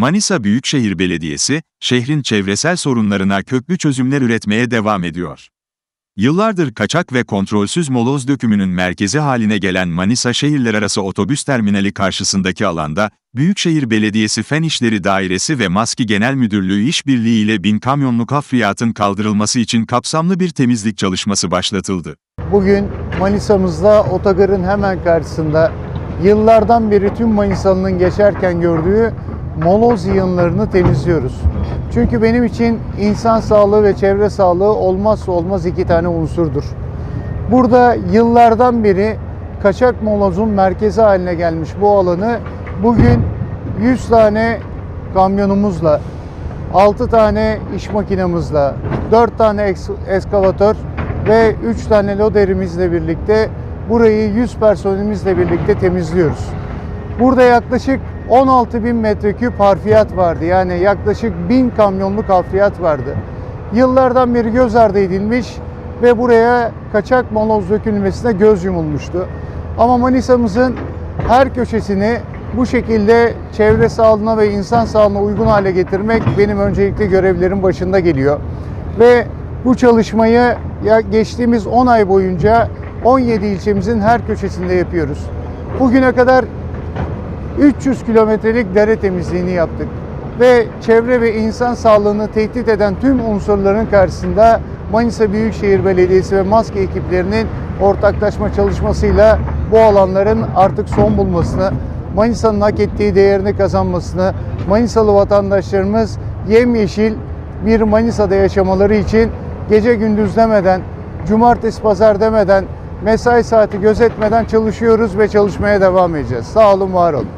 Manisa Büyükşehir Belediyesi, şehrin çevresel sorunlarına köklü çözümler üretmeye devam ediyor. Yıllardır kaçak ve kontrolsüz moloz dökümünün merkezi haline gelen Manisa Şehirlerarası Otobüs Terminali karşısındaki alanda, Büyükşehir Belediyesi Fen İşleri Dairesi ve Maski Genel Müdürlüğü işbirliği ile bin kamyonluk hafriyatın kaldırılması için kapsamlı bir temizlik çalışması başlatıldı. Bugün Manisa'mızda otogarın hemen karşısında yıllardan beri tüm Manisalı'nın geçerken gördüğü moloz yığınlarını temizliyoruz. Çünkü benim için insan sağlığı ve çevre sağlığı olmazsa olmaz iki tane unsurdur. Burada yıllardan beri kaçak molozun merkezi haline gelmiş bu alanı bugün 100 tane kamyonumuzla 6 tane iş makinemizle, 4 tane eskavatör ve 3 tane loderimizle birlikte burayı 100 personelimizle birlikte temizliyoruz. Burada yaklaşık 16 bin metreküp harfiyat vardı. Yani yaklaşık 1000 kamyonluk harfiyat vardı. Yıllardan beri göz ardı edilmiş ve buraya kaçak moloz dökülmesine göz yumulmuştu. Ama Manisa'mızın her köşesini bu şekilde çevre sağlığına ve insan sağlığına uygun hale getirmek benim öncelikli görevlerim başında geliyor. Ve bu çalışmayı ya geçtiğimiz 10 ay boyunca 17 ilçemizin her köşesinde yapıyoruz. Bugüne kadar 300 kilometrelik dere temizliğini yaptık. Ve çevre ve insan sağlığını tehdit eden tüm unsurların karşısında Manisa Büyükşehir Belediyesi ve maske ekiplerinin ortaklaşma çalışmasıyla bu alanların artık son bulmasını, Manisa'nın hak ettiği değerini kazanmasını, Manisalı vatandaşlarımız yemyeşil bir Manisa'da yaşamaları için gece gündüz demeden, cumartesi pazar demeden, mesai saati gözetmeden çalışıyoruz ve çalışmaya devam edeceğiz. Sağ olun, var olun.